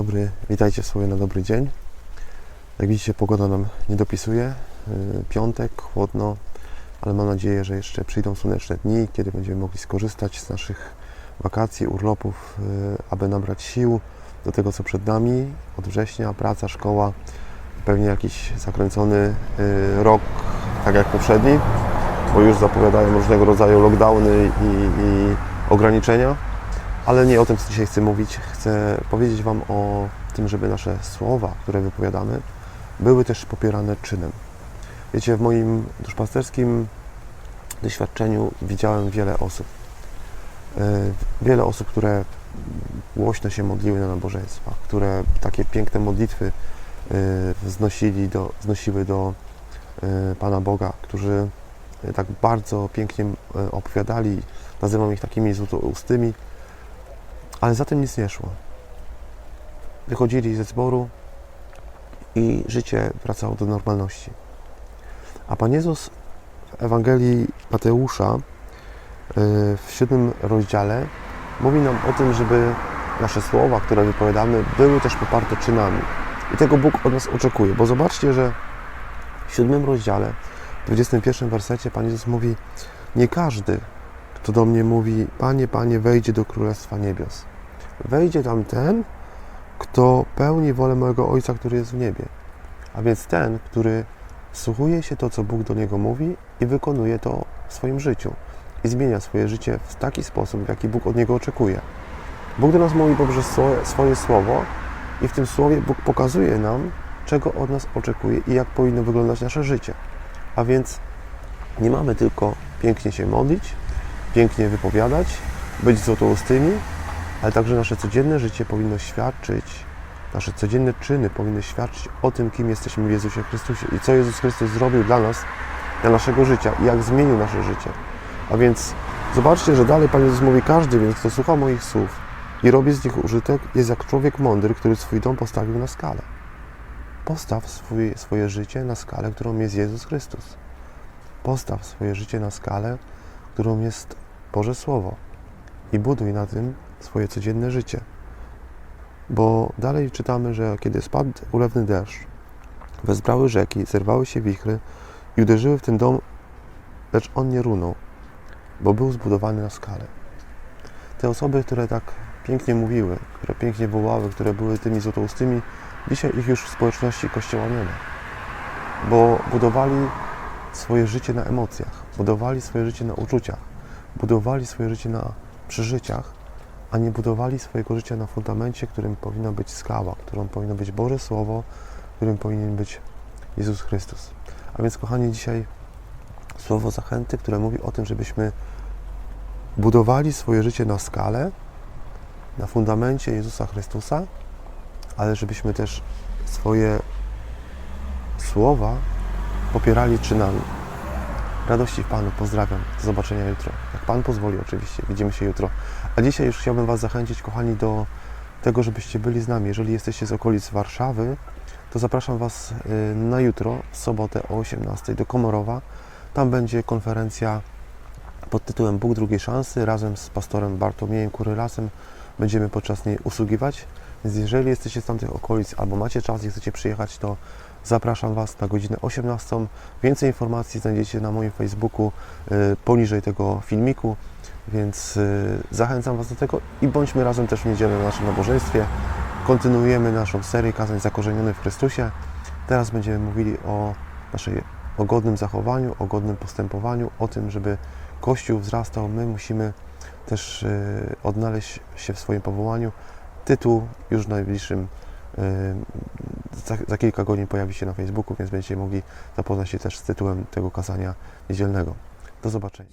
dobry, witajcie w Słowie na dobry dzień. Jak widzicie, pogoda nam nie dopisuje. Yy, Piątek, chłodno, ale mam nadzieję, że jeszcze przyjdą słoneczne dni, kiedy będziemy mogli skorzystać z naszych wakacji, urlopów, yy, aby nabrać sił do tego, co przed nami. Od września praca, szkoła, pewnie jakiś zakręcony yy, rok, tak jak poprzedni, bo już zapowiadają różnego rodzaju lockdowny i, i ograniczenia. Ale nie o tym dzisiaj chcę mówić. Chcę powiedzieć Wam o tym, żeby nasze słowa, które wypowiadamy, były też popierane czynem. Wiecie, w moim duszpasterskim doświadczeniu widziałem wiele osób. E, Wiele osób, które głośno się modliły na nabożeństwach, które takie piękne modlitwy e, wznosili do, wznosiły do e, Pana Boga, którzy tak bardzo pięknie opowiadali, nazywam ich takimi złotoustymi, ale za tym nic nie szło. Wychodzili ze zboru i życie wracało do normalności. A Pan Jezus w Ewangelii Mateusza yy, w siódmym rozdziale mówi nam o tym, żeby nasze słowa, które wypowiadamy, były też poparte czynami. I tego Bóg od nas oczekuje, bo zobaczcie, że w siódmym rozdziale, w 21 wersecie Pan Jezus mówi nie każdy, kto do mnie mówi Panie, Panie, wejdzie do Królestwa Niebios. Wejdzie tam ten, kto pełni wolę mojego Ojca, który jest w niebie. A więc ten, który słuchuje się to, co Bóg do niego mówi i wykonuje to w swoim życiu. I zmienia swoje życie w taki sposób, w jaki Bóg od niego oczekuje. Bóg do nas mówi poprzez swoje słowo i w tym słowie Bóg pokazuje nam, czego od nas oczekuje i jak powinno wyglądać nasze życie. A więc nie mamy tylko pięknie się modlić, pięknie wypowiadać, być złotoustymi, ale także nasze codzienne życie powinno świadczyć, nasze codzienne czyny powinny świadczyć o tym, kim jesteśmy w Jezusie Chrystusie i co Jezus Chrystus zrobił dla nas, dla naszego życia i jak zmienił nasze życie. A więc zobaczcie, że dalej Pan Jezus mówi, każdy więc, kto słucha moich słów i robi z nich użytek, jest jak człowiek mądry, który swój dom postawił na skalę. Postaw swój, swoje życie na skalę, którą jest Jezus Chrystus. Postaw swoje życie na skalę, którą jest Boże Słowo i buduj na tym swoje codzienne życie. Bo dalej czytamy, że kiedy spadł ulewny deszcz, wezbrały rzeki, zerwały się wichry i uderzyły w ten dom, lecz on nie runął, bo był zbudowany na skalę. Te osoby, które tak pięknie mówiły, które pięknie wołały, które były tymi złotoustymi, dzisiaj ich już w społeczności Kościoła nie ma. Bo budowali swoje życie na emocjach, budowali swoje życie na uczuciach, budowali swoje życie na przeżyciach, a nie budowali swojego życia na fundamencie, którym powinna być skała, którą powinno być Boże Słowo, którym powinien być Jezus Chrystus. A więc, kochani, dzisiaj słowo zachęty, które mówi o tym, żebyśmy budowali swoje życie na skalę, na fundamencie Jezusa Chrystusa, ale żebyśmy też swoje słowa popierali czynami. Radości w Panu, pozdrawiam. Do zobaczenia jutro. Jak Pan pozwoli, oczywiście. Widzimy się jutro. A dzisiaj już chciałbym Was zachęcić, kochani, do tego, żebyście byli z nami. Jeżeli jesteście z okolic Warszawy, to zapraszam Was y, na jutro, sobotę o 18 do Komorowa. Tam będzie konferencja pod tytułem Bóg drugiej szansy. Razem z pastorem Bartłomiejem Kurylasem będziemy podczas niej usługiwać. Więc jeżeli jesteście z tamtych okolic albo macie czas i chcecie przyjechać, to zapraszam Was na godzinę 18. Więcej informacji znajdziecie na moim Facebooku y, poniżej tego filmiku, więc y, zachęcam Was do tego i bądźmy razem też w niedzielę na naszym nabożeństwie. Kontynuujemy naszą serię kazań zakorzeniony w Chrystusie. Teraz będziemy mówili o naszej o godnym zachowaniu, o godnym postępowaniu, o tym, żeby Kościół wzrastał. My musimy też y, odnaleźć się w swoim powołaniu. Tytuł już w najbliższym y, za, za kilka godzin pojawi się na Facebooku, więc będziecie mogli zapoznać się też z tytułem tego kazania niedzielnego. Do zobaczenia.